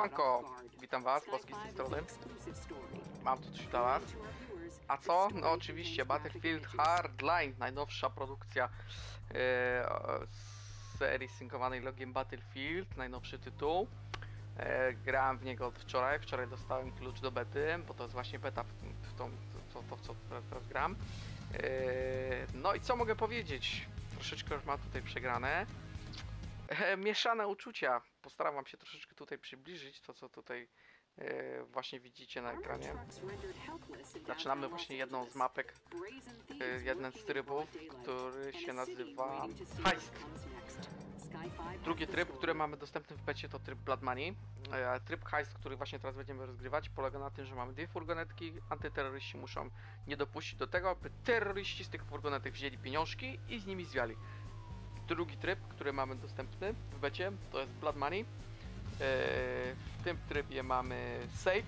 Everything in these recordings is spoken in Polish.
Siemanko, witam was, Polski z tej strony. Mam tu coś dla was. A co? No oczywiście Battlefield Hardline, najnowsza produkcja e, serii synkowanej logiem Battlefield, najnowszy tytuł. E, grałem w niego od wczoraj, wczoraj dostałem klucz do bety, bo to jest właśnie beta w, tą, to, to, co teraz, teraz gram. E, no i co mogę powiedzieć? Troszeczkę już mam tutaj przegrane. E, mieszane uczucia. Postaram się troszeczkę tutaj przybliżyć to, co tutaj e, właśnie widzicie na ekranie. Zaczynamy właśnie jedną z mapek, e, jeden z trybów, który się nazywa Heist. Drugi tryb, który mamy dostępny w becie to tryb Blood Money. Tryb Heist, który właśnie teraz będziemy rozgrywać, polega na tym, że mamy dwie furgonetki. Antyterroryści muszą nie dopuścić do tego, by terroryści z tych furgonetek wzięli pieniążki i z nimi zwiali. Drugi tryb, który mamy dostępny w becie, to jest Blood Money. E, W tym trybie mamy safe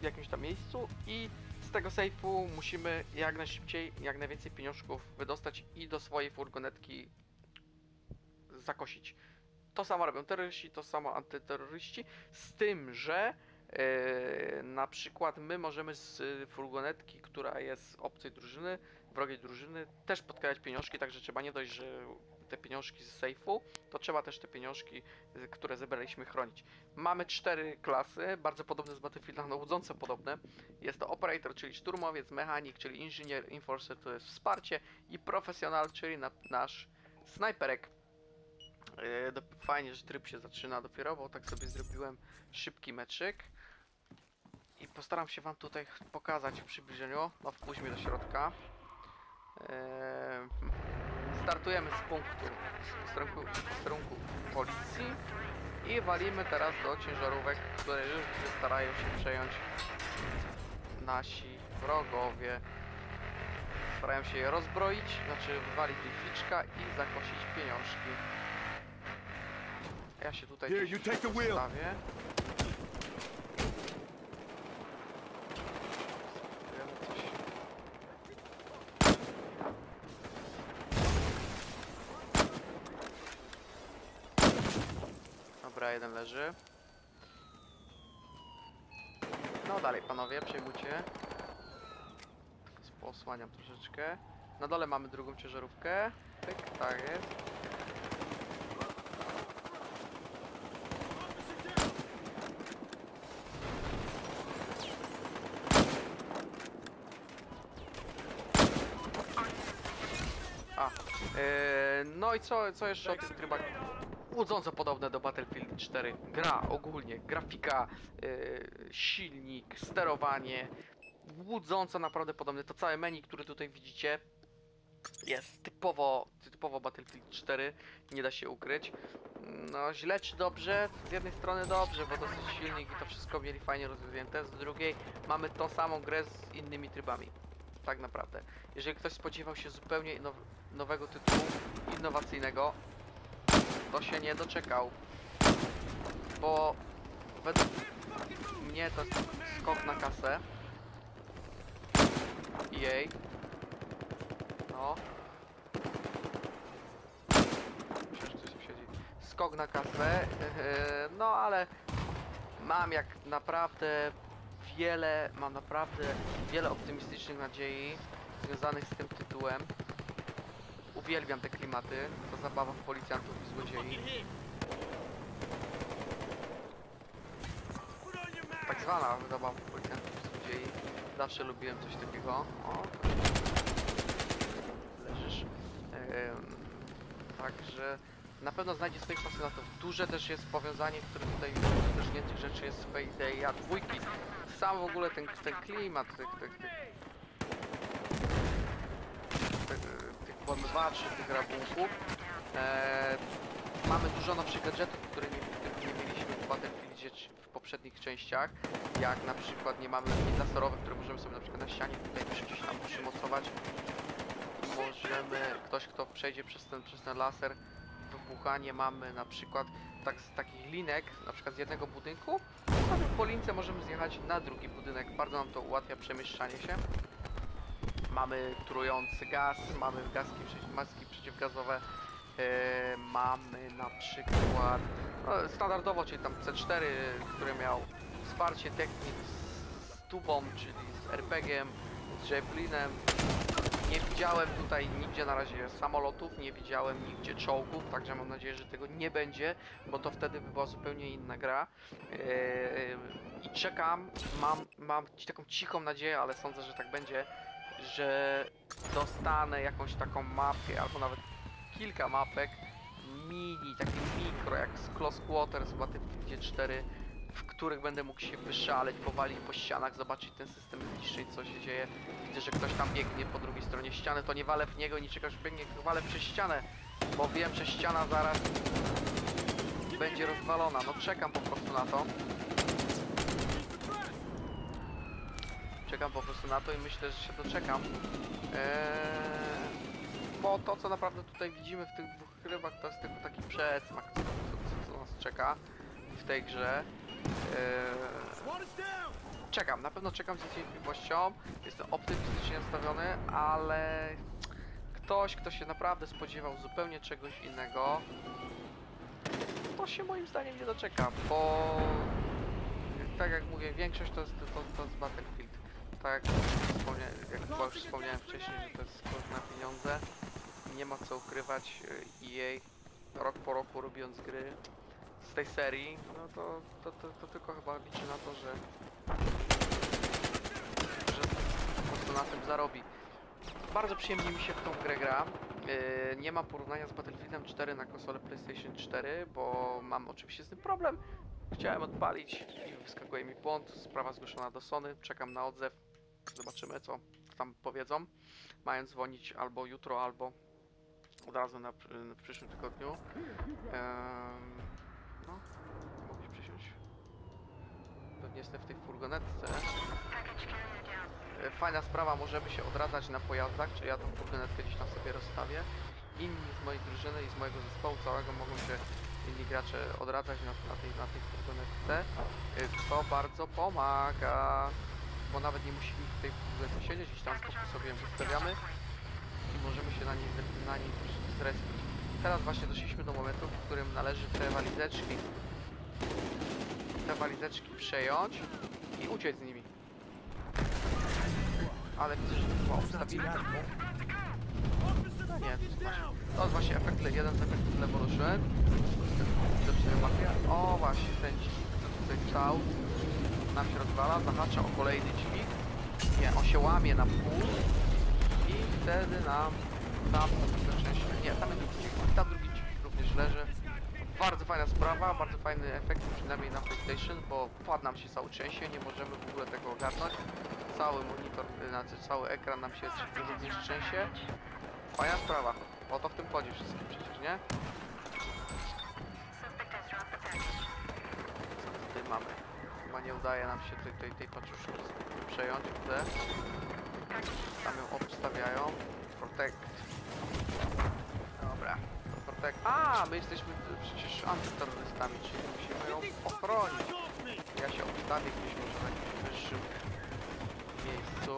w jakimś tam miejscu i z tego safe'u musimy jak najszybciej, jak najwięcej pieniążków wydostać i do swojej furgonetki zakosić. To samo robią terroryści, to samo antyterroryści, z tym, że e, na przykład my możemy z furgonetki, która jest obcej drużyny, wrogiej drużyny, też podkradać pieniążki, także trzeba nie dość, że te pieniążki z sejfu, to trzeba też te pieniążki, e, które zebraliśmy, chronić. Mamy cztery klasy, bardzo podobne z Battlefielda, no łudząco podobne. Jest to operator, czyli szturmowiec, mechanik, czyli inżynier, enforcer, to jest wsparcie i profesjonal, czyli na, nasz snajperek. Do- Fajnie, że tryb się zaczyna dopiero, bo tak sobie zrobiłem szybki meczyk. I postaram się wam tutaj pokazać w przybliżeniu. No wpuść mnie do środka. Yy, Startujemy z punktu z kierunku, z kierunku policji i walimy teraz do ciężarówek, które już starają się przejąć nasi wrogowie. Starają się je rozbroić, znaczy wywalić liczka i zakosić pieniążki. Ja się tutaj Here, you take the wheel. postawię. Spróbujemy coś. Dobra, jeden leży. No dalej, panowie, przejmujcie. Posłaniam troszeczkę. Na dole mamy drugą ciężarówkę. Tak jest. A, e, no i co, co jeszcze o tych trybach? Łudząco podobne do Battlefield 4. Gra ogólnie, grafika, e, silnik, sterowanie. Łudząco naprawdę podobne. To całe menu, które tutaj widzicie, jest typowo, typowo Battlefield 4, nie da się ukryć. No źle czy dobrze? Z jednej strony dobrze, bo dosyć silnik i to wszystko mieli fajnie rozwinięte, z drugiej mamy tą samą grę z innymi trybami. Tak naprawdę. Jeżeli ktoś spodziewał się zupełnie now nowego tytułu, innowacyjnego, to się nie doczekał. Bo według mnie to skok na kasę. EA. No. Coś tu siedzi. Skok na kasę. No ale mam jak naprawdę wiele, mam naprawdę wiele optymistycznych nadziei związanych z tym tytułem. Uwielbiam te klimaty, to zabawa w policjantów i złodziei. Tak zwana zabawa w policjantów i złodziei. Zawsze lubiłem coś takiego. O, leżysz. Em, Także na pewno znajdzie swoich pasjonatów. Duże też jest powiązanie, które tutaj też tych rzeczy jest w Paydaya dwójki. Sam w ogóle ten, ten klimat tych, tych, tych, tych, tych włamywaczy, tych rabunków. E, mamy dużo nowszych gadżetów, których nie mieliśmy w Battlefieldzie w poprzednich częściach. Jak na przykład nie mamy laserowych, które możemy sobie na przykład na ścianie tutaj gdzieś tam przymocować możemy, ktoś kto przejdzie przez ten, przez ten laser, wybuchanie mamy na przykład tak, z takich linek, na przykład z jednego budynku, po lince możemy zjechać na drugi budynek. Bardzo nam to ułatwia przemieszczanie się. Mamy trujący gaz, mamy przeci- maski przeciwgazowe, e, mamy na przykład No, standardowo, czyli tam C4, który miał wsparcie technik z tubą, czyli z RPG-iem, z Javelinem. Nie widziałem tutaj nigdzie na razie samolotów, nie widziałem nigdzie czołgów, także mam nadzieję, że tego nie będzie, bo to wtedy by była zupełnie inna gra. Eee, I czekam, mam, mam taką cichą nadzieję, ale sądzę, że tak będzie, że dostanę jakąś taką mapę, albo nawet kilka mapek, mini, takie mikro, jak z Close Quarters w Battlefieldzie 4, w których będę mógł się wyszaleć, powalić po ścianach, zobaczyć ten system zniszczyć, co się dzieje. Widzę, że ktoś tam biegnie po drugiej stronie ściany, to nie walę w niego, nie czekasz, biegnie, tylko walę przez ścianę, bo wiem, że ściana zaraz będzie rozwalona. No czekam po prostu na to. Czekam po prostu na to i myślę, że się doczekam. Eee, bo to, co naprawdę tutaj widzimy w tych dwóch rybach, to jest tylko taki przedsmak, co, co, co nas czeka w tej grze. Eee, czekam, na pewno czekam z niecierpliwością. Jestem optymistycznie nastawiony, ale ktoś, kto się naprawdę spodziewał zupełnie czegoś innego, to się moim zdaniem nie doczeka, bo tak jak mówię, większość to jest, to, to jest Battlefield. Tak jak chyba już wspomniałem wcześniej, że to jest sport na pieniądze. Nie ma co ukrywać EA rok po roku robiąc gry z tej serii, no to, to, to, to tylko chyba liczy na to, że, że po prostu na tym zarobi. Bardzo przyjemnie mi się w tą grę gra. Yy, nie ma porównania z Battlefieldem 4 na konsolę PlayStation 4, bo mam oczywiście z tym problem. Chciałem odpalić i wyskakuje mi błąd. Sprawa zgłoszona do Sony. Czekam na odzew. Zobaczymy co tam powiedzą. Mają dzwonić albo jutro, albo od razu na, w przyszłym tygodniu. Ehm, no, mogłeś przysiąść? Pewnie jestem w tej furgonetce. E, Fajna sprawa, możemy się odradzać na pojazdach, czyli ja tą furgonetkę gdzieś tam sobie rozstawię. Inni z mojej drużyny i z mojego zespołu całego mogą się inni gracze odradzać na, na, tej, na tej furgonetce, e, co bardzo pomaga, bo nawet nie musimy w tej furgonetce siedzieć, gdzieś tam po prostu sobie ją wystawiamy i możemy się na niej, na niej zrespić. Teraz właśnie doszliśmy do momentu, w którym należy te walizeczki te walizeczki przejąć i uciec z nimi. Ale widzę, że to chyba ustawili. No nie, to jest właśnie, efekt, jeden z efektów. Widocznie sobie mapie. O właśnie, ten dźwig, który tutaj stał, nam się rozwala, zahacza o kolejny dźwig. Nie, on się łamie na pół i wtedy nam tam ta część, nie, tam jest drugi dźwig, tam drugi dźwig również leży. Bardzo fajna sprawa, bardzo fajny efekt, przynajmniej na PlayStation, bo wpadł nam się cały częściej, nie możemy w ogóle tego ogarnąć. Cały monitor, znaczy cały ekran nam się również trzęsie. Fajna sprawa, o to w tym chodzi wszystkim przecież, nie? Nie udaje nam się tej, tej, tej paczuszki przejąć, widzę. Tam ją obstawiają. Protect. Dobra. Protect. A, my jesteśmy przecież antyterrorystami, czyli musimy ją ochronić. Ja się obstawię gdzieś może na jakimś wyższym miejscu.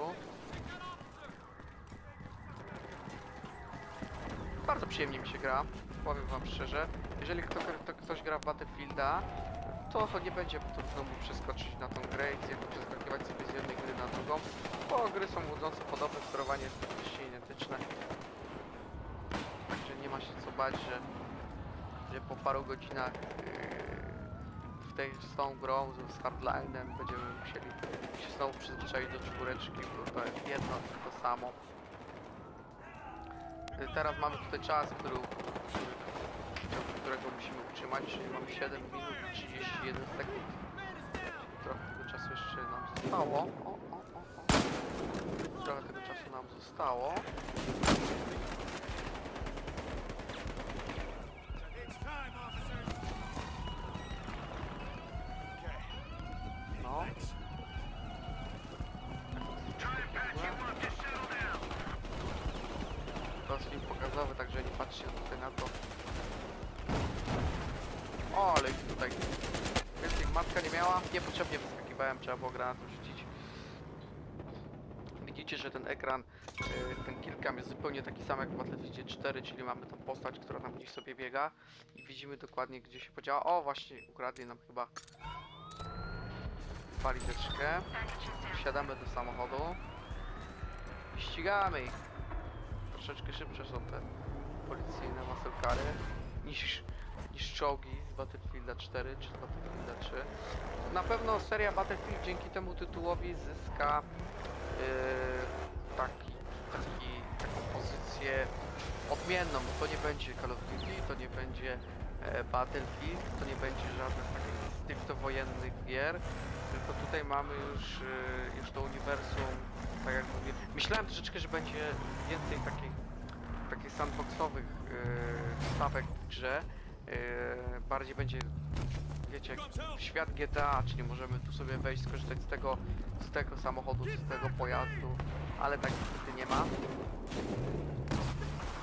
Bardzo przyjemnie mi się gra, powiem wam szczerze. Jeżeli kto, kto, ktoś gra w Battlefielda, to nie będzie trudno mu przeskoczyć na tą grę i zjedno przeskakiwać sobie z jednej gry na drugą, bo gry są łudzące podobne, sterowanie jest praktycznie identyczne. Także nie ma się co bać, że, że po paru godzinach yy, w tej, z tą grą, z Hardlinem będziemy musieli się znowu przyzwyczaić do czwóreczki, bo to jest jedno to samo. Yy, Teraz mamy tutaj czas, który, którego musimy utrzymać, czyli mamy 7 minut i 31 sekund. Trochę tego czasu jeszcze nam zostało. O, o, o, o. Trochę tego czasu nam zostało. Niepotrzebnie wyskakiwałem, trzeba było granatem rzucić. Widzicie? że ten ekran, y, ten kilkam jest zupełnie taki sam jak w Battlefield 4, czyli mamy tą postać, która nam gdzieś sobie biega i widzimy dokładnie gdzie się podziała. O, właśnie ukradli nam chyba paliteczkę. Wsiadamy do samochodu. i Ścigamy ich. Troszeczkę szybsze są te policyjne muscle niż, niż czołgi z Battlefielda 4 czy Battlefielda 3. Na pewno seria Battlefield dzięki temu tytułowi zyska yy, taki, taki, taką pozycję odmienną. To nie będzie Call of Duty, to nie będzie e, Battlefield, to nie będzie żadnych takich stricte wojennych gier, tylko tutaj mamy już, e, już to uniwersum, tak jak mówię. Myślałem troszeczkę, że będzie więcej takich, takich sandboxowych e, stawek w grze. E, bardziej będzie, wiecie, świat GTA, czyli możemy tu sobie wejść, skorzystać z tego, z tego samochodu, z tego pojazdu, ale tak niestety nie ma.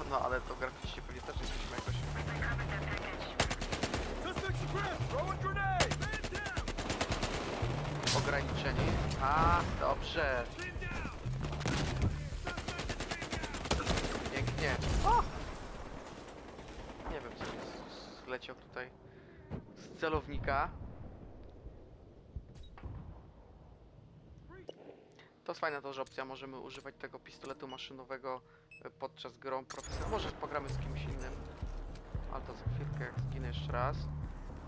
No ale to graficznie pewnie też jesteśmy jakoś ograniczeni. A, dobrze. Pięknie. O! Nie wiem, co mi zleciał tutaj z celownika. To jest fajna też opcja, możemy używać tego pistoletu maszynowego e, podczas grą profesjonalną. Może pogramy z kimś innym, ale to za chwilkę, jak zginę jeszcze raz,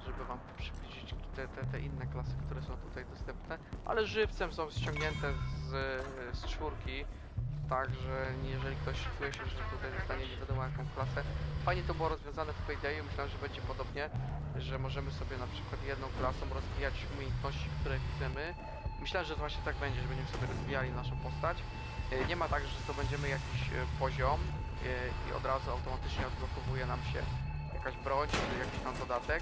żeby wam przybliżyć te, te, te inne klasy, które są tutaj dostępne. Ale żywcem są ściągnięte z, z czwórki, także jeżeli ktoś czuje się, że tutaj dostanie nie wiadomo jaką klasę. Fajnie to było rozwiązane w Paydayu, myślałem, że będzie podobnie, że możemy sobie na przykład jedną klasą rozwijać umiejętności, które chcemy. Myślałem, że to właśnie tak będzie, że będziemy sobie rozwijali naszą postać. E, Nie ma tak, że zdobędziemy jakiś e, poziom e, i od razu automatycznie odblokowuje nam się jakaś broń czy jakiś tam dodatek.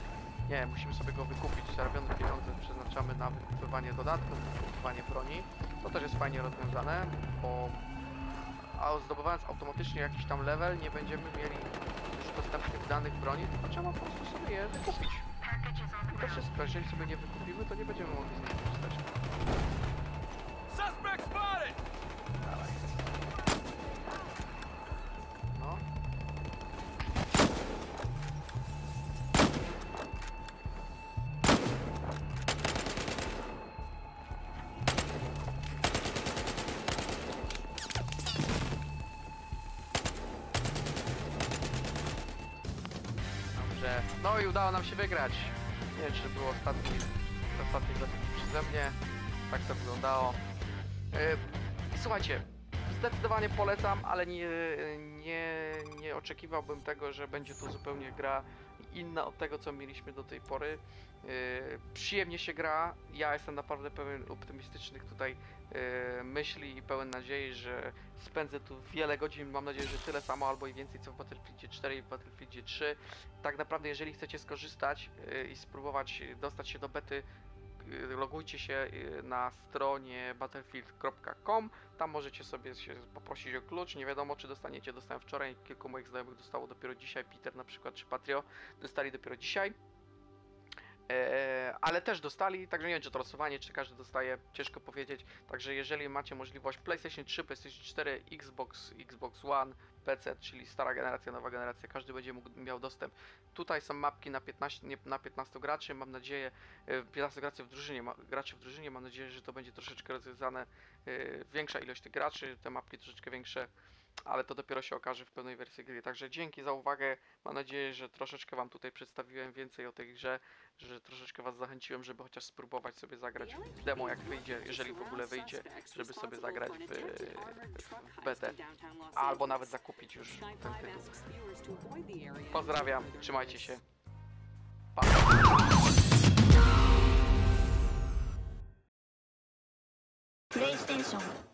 Nie, musimy sobie go wykupić. Zarobione pieniądze przeznaczamy na wykupywanie dodatków, wykupywanie broni. To też jest fajnie rozwiązane, bo a zdobywając automatycznie jakiś tam level, nie będziemy mieli już dostępnych danych broni, tylko trzeba po prostu sobie je wykupić. I to wszystko. Jeżeli sobie nie wykupimy, to nie będziemy mogli z nich korzystać. No i udało nam się wygrać. Nie wiem, czy był ostatni, ostatni zabieg przeze mnie. Tak to wyglądało. E, Słuchajcie, zdecydowanie polecam, ale nie, nie, nie oczekiwałbym tego, że będzie to zupełnie gra inna od tego, co mieliśmy do tej pory. Yy, przyjemnie się gra, ja jestem naprawdę pełen optymistycznych tutaj yy, myśli i pełen nadziei, że spędzę tu wiele godzin, mam nadzieję, że tyle samo albo i więcej co w Battlefieldzie 4 i w Battlefieldzie 3. Tak naprawdę, jeżeli chcecie skorzystać yy, i spróbować dostać się do bety, logujcie się yy, na stronie battlefield.com tam możecie sobie się poprosić o klucz. Nie wiadomo, czy dostaniecie. Dostałem wczoraj, kilku moich znajomych dostało dopiero dzisiaj. Peter na przykład, czy Patrio dostali dopiero dzisiaj. Eee, ale też dostali, także nie wiem, czy to losowanie, czy każdy dostaje, ciężko powiedzieć. Także jeżeli macie możliwość PlayStation 3, PlayStation 4, Xbox, Xbox One, PC, czyli stara generacja, nowa generacja, każdy będzie mógł, miał dostęp. Tutaj są mapki na 15, nie, na 15 graczy, mam nadzieję, e, 15 graczy w drużynie, ma, graczy w drużynie, mam nadzieję, że to będzie troszeczkę rozwiązane, e, większa ilość tych graczy, te mapki troszeczkę większe, ale to dopiero się okaże w pełnej wersji gry. Także dzięki za uwagę, mam nadzieję, że troszeczkę Wam tutaj przedstawiłem więcej o tej grze, że troszeczkę Was zachęciłem, żeby chociaż spróbować sobie zagrać w demo, jak wyjdzie, jeżeli w ogóle wyjdzie, żeby sobie zagrać w, w betę, albo nawet zakupić już ten tytuł. Pozdrawiam, trzymajcie się. Pa! PlayStation